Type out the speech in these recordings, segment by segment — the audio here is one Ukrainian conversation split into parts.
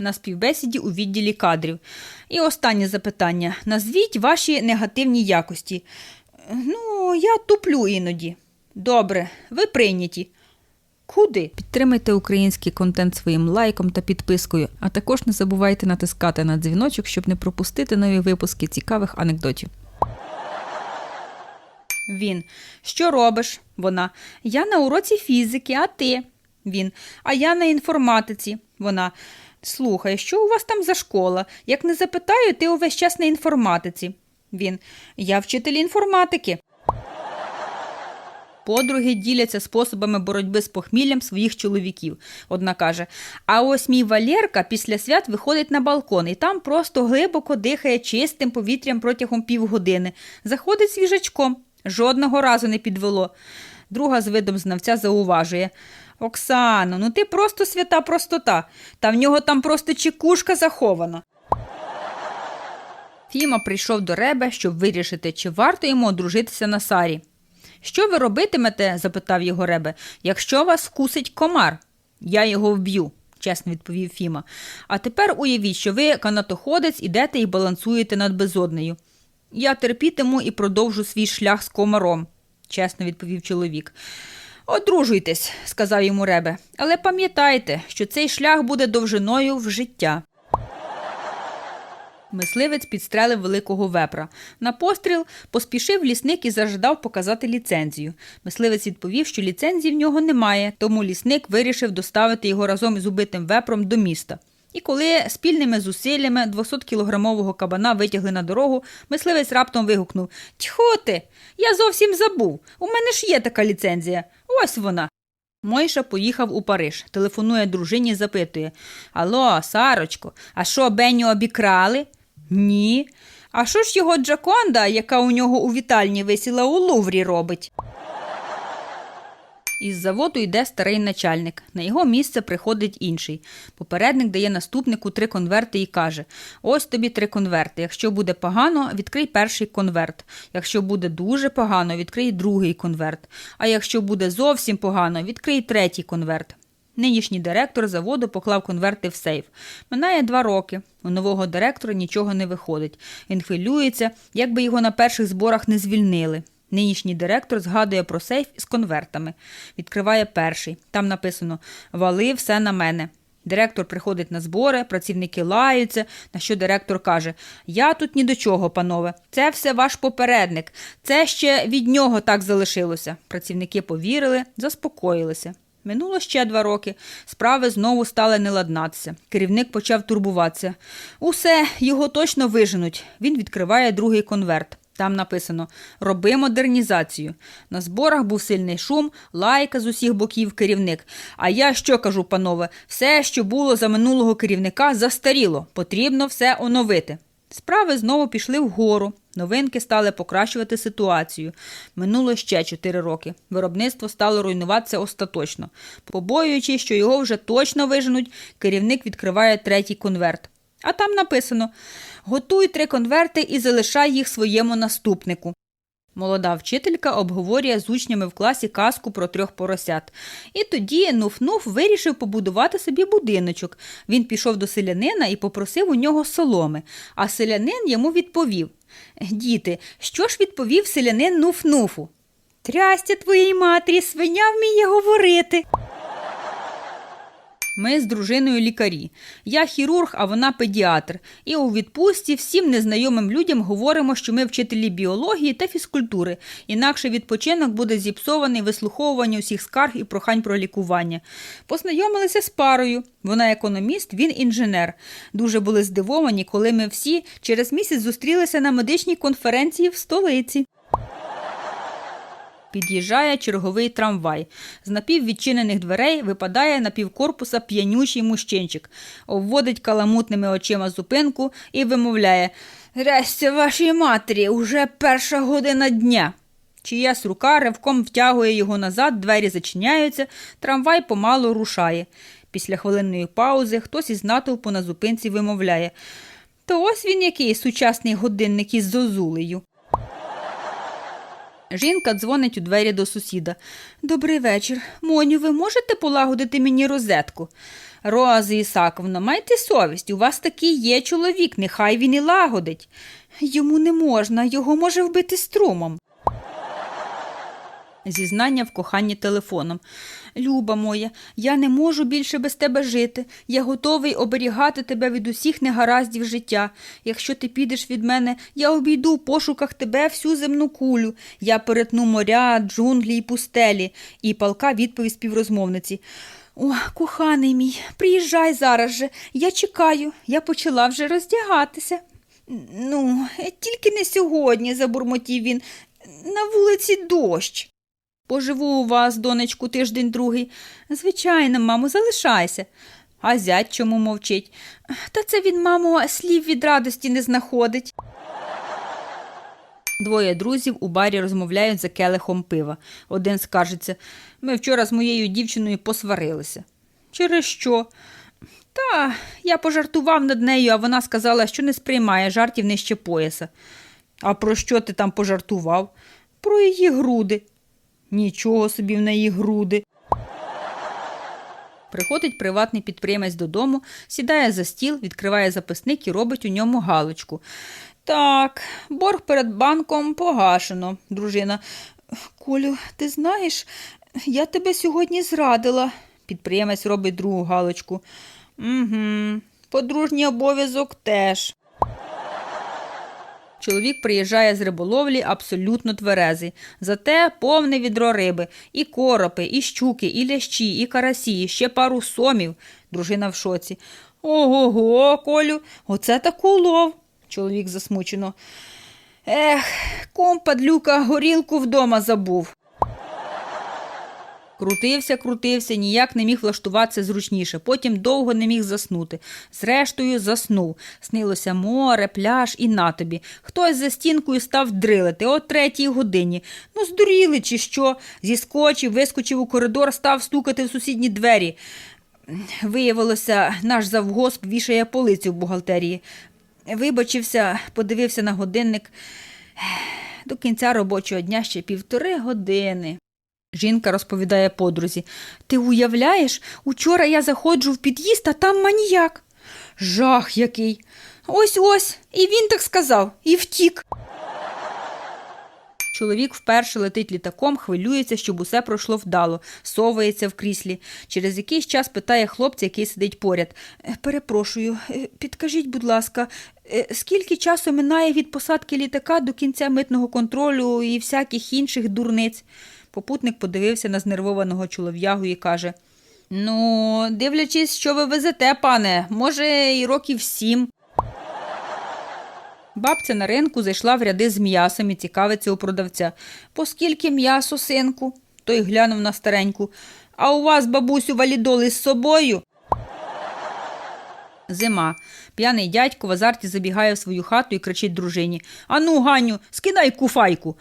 на співбесіді у відділі кадрів. І останнє запитання: назвіть ваші негативні якості. Ну, я туплю іноді. Добре, ви прийняті. Куди? Підтримайте український контент своїм лайком та підпискою, а також не забувайте натискати на дзвіночок, щоб не пропустити нові випуски цікавих анекдотів. Він. Що робиш? Вона. Я на уроці фізики, а ти? Він. А я на інформатиці. Вона. Слухай, що у вас там за школа? Як не запитаю, ти увесь час на інформатиці. Він. Я вчитель інформатики. Подруги діляться способами боротьби з похміллям своїх чоловіків. Одна каже: А ось мій Валєрка після свят виходить на балкон і там просто глибоко дихає чистим повітрям протягом півгодини. Заходить свіжачком. Жодного разу не підвело. Друга з видом знавця зауважує. Оксано, ну ти просто свята простота, та в нього там просто чекушка захована. Фіма прийшов до Ребе, щоб вирішити, чи варто йому одружитися на Сарі. Що ви робитимете? запитав його Ребе, якщо вас вкусить комар. Я його вб'ю, чесно відповів Фіма. А тепер уявіть, що ви канатоходець ідете і балансуєте над безоднею. Я терпітиму і продовжу свій шлях з комаром, чесно відповів чоловік. Одружуйтесь, сказав йому Ребе, але пам'ятайте, що цей шлях буде довжиною в життя. Мисливець підстрелив великого вепра. На постріл поспішив лісник і зажадав показати ліцензію. Мисливець відповів, що ліцензії в нього немає, тому лісник вирішив доставити його разом із убитим вепром до міста. І коли спільними зусиллями 200-кілограмового кабана витягли на дорогу, мисливець раптом вигукнув Тьхо ти! Я зовсім забув. У мене ж є така ліцензія. Ось вона. Мойша поїхав у Париж, телефонує дружині, запитує Алло, Сарочко, а що Беню обікрали? Ні. А що ж його Джаконда, яка у нього у вітальні висіла у Луврі, робить? Із заводу йде старий начальник. На його місце приходить інший. Попередник дає наступнику три конверти і каже: Ось тобі три конверти. Якщо буде погано, відкрий перший конверт. Якщо буде дуже погано, відкрий другий конверт. А якщо буде зовсім погано, відкрий третій конверт. Нинішній директор заводу поклав конверти в сейф. Минає два роки. У нового директора нічого не виходить. Він хвилюється, як би його на перших зборах не звільнили. Нинішній директор згадує про сейф із конвертами. Відкриває перший. Там написано Вали все на мене. Директор приходить на збори, працівники лаються, на що директор каже: Я тут ні до чого, панове. Це все ваш попередник. Це ще від нього так залишилося. Працівники повірили, заспокоїлися. Минуло ще два роки. Справи знову стали не ладнатися. Керівник почав турбуватися. Усе, його точно виженуть. Він відкриває другий конверт. Там написано Роби модернізацію. На зборах був сильний шум, лайка з усіх боків керівник. А я що кажу, панове, все, що було за минулого керівника, застаріло. Потрібно все оновити. Справи знову пішли вгору. Новинки стали покращувати ситуацію. Минуло ще чотири роки. Виробництво стало руйнуватися остаточно. Побоюючись, що його вже точно виженуть, керівник відкриває третій конверт. А там написано Готуй три конверти і залишай їх своєму наступнику. Молода вчителька обговорює з учнями в класі казку про трьох поросят. І тоді Нуф-Нуф вирішив побудувати собі будиночок. Він пішов до селянина і попросив у нього соломи, а селянин йому відповів Діти, що ж відповів селянин Нуф-Нуфу? Трястя твоїй матері, свиня вміє говорити. Ми з дружиною лікарі. Я хірург, а вона педіатр. І у відпустці всім незнайомим людям говоримо, що ми вчителі біології та фізкультури. Інакше відпочинок буде зіпсований вислуховування усіх скарг і прохань про лікування. Познайомилися з парою. Вона економіст, він інженер. Дуже були здивовані, коли ми всі через місяць зустрілися на медичній конференції в столиці. Під'їжджає черговий трамвай. З напіввідчинених дверей випадає на півкорпуса п'янючий мужчинчик, обводить каламутними очима зупинку і вимовляє Рестя вашій матері, уже перша година дня. Чиясь рука ривком втягує його назад, двері зачиняються, трамвай помалу рушає. Після хвилинної паузи хтось із натовпу на зупинці вимовляє То ось він який сучасний годинник із зозулею. Жінка дзвонить у двері до сусіда. Добрий вечір. Моню, ви можете полагодити мені розетку? Роза Ісаковна, майте совість, у вас такий є чоловік, нехай він і лагодить. Йому не можна, його може вбити струмом. Зізнання в коханні телефоном. Люба моя, я не можу більше без тебе жити. Я готовий оберігати тебе від усіх негараздів життя. Якщо ти підеш від мене, я обійду в пошуках тебе всю земну кулю. Я перетну моря, джунглі й пустелі. І палка відповідь співрозмовниці. О, коханий мій, приїжджай зараз же. Я чекаю, я почала вже роздягатися. Ну, тільки не сьогодні, забурмотів він. На вулиці дощ. Поживу у вас, донечку, тиждень другий. Звичайно, мамо, залишайся. А зять чому мовчить? Та це він, мамо, слів від радості не знаходить. Двоє друзів у барі розмовляють за келихом пива. Один скаржиться ми вчора з моєю дівчиною посварилися. Через що? Та я пожартував над нею, а вона сказала, що не сприймає жартів нижче пояса. А про що ти там пожартував? Про її груди. Нічого собі в неї груди. Приходить приватний підприємець додому, сідає за стіл, відкриває записник і робить у ньому галочку. Так, борг перед банком погашено, дружина. Колю, ти знаєш, я тебе сьогодні зрадила. Підприємець робить другу галочку. Угу, подружній обов'язок теж. Чоловік приїжджає з риболовлі абсолютно тверезий. Зате повне відро риби. І коропи, і щуки, і лящі, і карасі, і ще пару сомів. Дружина в шоці. Ого-го, Колю, оце так улов. Чоловік засмучено. Ех, ком падлюка горілку вдома забув. Крутився, крутився, ніяк не міг влаштуватися зручніше, потім довго не міг заснути. Зрештою, заснув. Снилося море, пляж і на тобі. Хтось за стінкою став дрилити о третій годині. Ну, здуріли чи що? Зіскочив, вискочив у коридор, став стукати в сусідні двері. Виявилося, наш завгосп вішає полицю в бухгалтерії. Вибачився, подивився на годинник. До кінця робочого дня ще півтори години. Жінка розповідає подрузі. Ти уявляєш, учора я заходжу в під'їзд, а там маніяк. Жах який. Ось ось. І він так сказав, і втік. Чоловік вперше летить літаком, хвилюється, щоб усе пройшло вдало, совається в кріслі. Через якийсь час питає хлопця, який сидить поряд. «Е, Перепрошую, е, підкажіть, будь ласка, е, скільки часу минає від посадки літака до кінця митного контролю і всяких інших дурниць? Попутник подивився на знервованого чолов'ягу і каже: Ну, дивлячись, що ви везете, пане, може, і років сім. Бабця на ринку зайшла в ряди з м'ясом і цікавиться у продавця. Поскільки м'ясо, синку? Той глянув на стареньку. А у вас, бабусю, валідоли з собою? Зима. П'яний дядько в азарті забігає в свою хату і кричить дружині Ану, Ганю, скидай куфайку.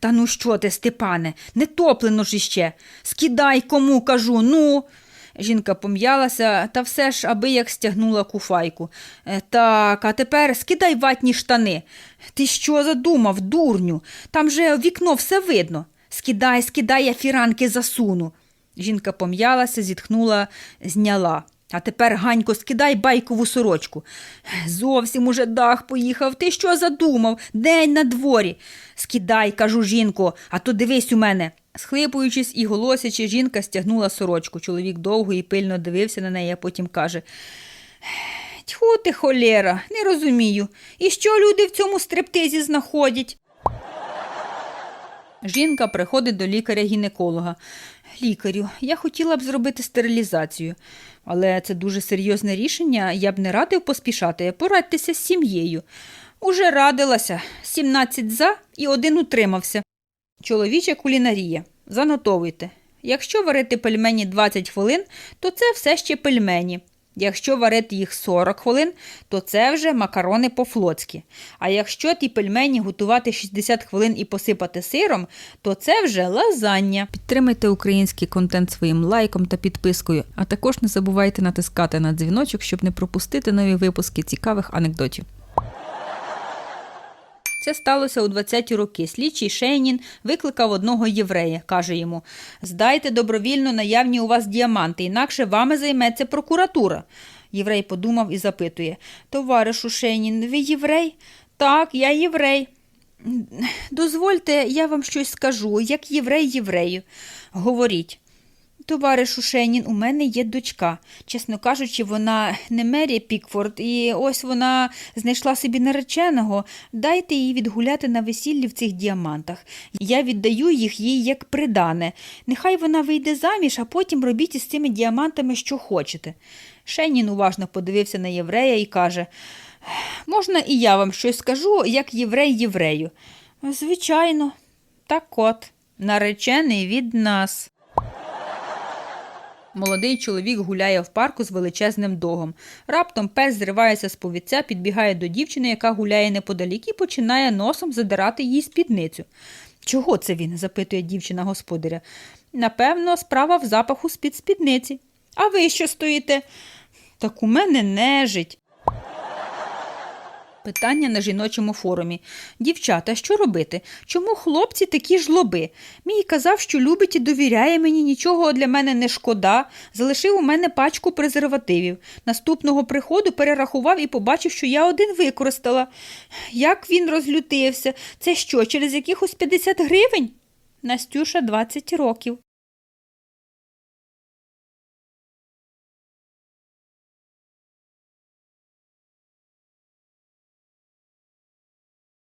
Та ну що ти, Степане, не топлено ж іще. Скидай кому, кажу, ну. Жінка пом'ялася та все ж аби як стягнула куфайку. «Е, Так, а тепер скидай ватні штани. Ти що задумав, дурню? Там же вікно все видно. Скидай, скидай, я фіранки засуну. Жінка пом'ялася, зітхнула, зняла. А тепер, Ганько, скидай байкову сорочку. Зовсім уже дах поїхав. Ти що задумав? День на дворі. Скидай, кажу, жінко, а то дивись у мене. Схлипуючись і голосячи, жінка стягнула сорочку. Чоловік довго і пильно дивився на неї, а потім каже: Тьху ти, холєра, не розумію. І що люди в цьому стриптизі знаходять? Жінка приходить до лікаря-гінеколога. Лікарю, я хотіла б зробити стерилізацію, але це дуже серйозне рішення, я б не радив поспішати, порадьтеся з сім'єю. Уже радилася 17 за і один утримався. Чоловіча кулінарія. Занотовуйте. Якщо варити пельмені 20 хвилин, то це все ще пельмені. Якщо варити їх 40 хвилин, то це вже макарони по-флотськи. А якщо ті пельмені готувати 60 хвилин і посипати сиром, то це вже лазання. Підтримайте український контент своїм лайком та підпискою, а також не забувайте натискати на дзвіночок, щоб не пропустити нові випуски цікавих анекдотів. Це сталося у 20-ті роки. Слідчий Шейнін викликав одного єврея. Каже йому: Здайте добровільно наявні у вас діаманти, інакше вами займеться прокуратура. Єврей подумав і запитує: Товаришу Шейнін, ви єврей? Так, я єврей. Дозвольте, я вам щось скажу, як єврей єврею. Говоріть. Товаришу Шенін, у мене є дочка. Чесно кажучи, вона не Мері Пікфорд, і ось вона знайшла собі нареченого. Дайте їй відгуляти на весіллі в цих діамантах. Я віддаю їх їй як придане. Нехай вона вийде заміж, а потім робіть із цими діамантами, що хочете. Шенін уважно подивився на єврея і каже: Можна і я вам щось скажу, як єврей єврею. Звичайно, так от, наречений від нас. Молодий чоловік гуляє в парку з величезним догом. Раптом пес зривається з повідця, підбігає до дівчини, яка гуляє неподалік, і починає носом задирати їй спідницю. Чого це він? запитує дівчина господаря. Напевно, справа в запаху з-під спідниці. А ви що стоїте? Так у мене нежить. Питання на жіночому форумі. Дівчата, що робити? Чому хлопці такі жлоби? Мій казав, що любить і довіряє мені, нічого для мене не шкода. Залишив у мене пачку презервативів. Наступного приходу перерахував і побачив, що я один використала. Як він розлютився? Це що, через якихось 50 гривень? Настюша 20 років.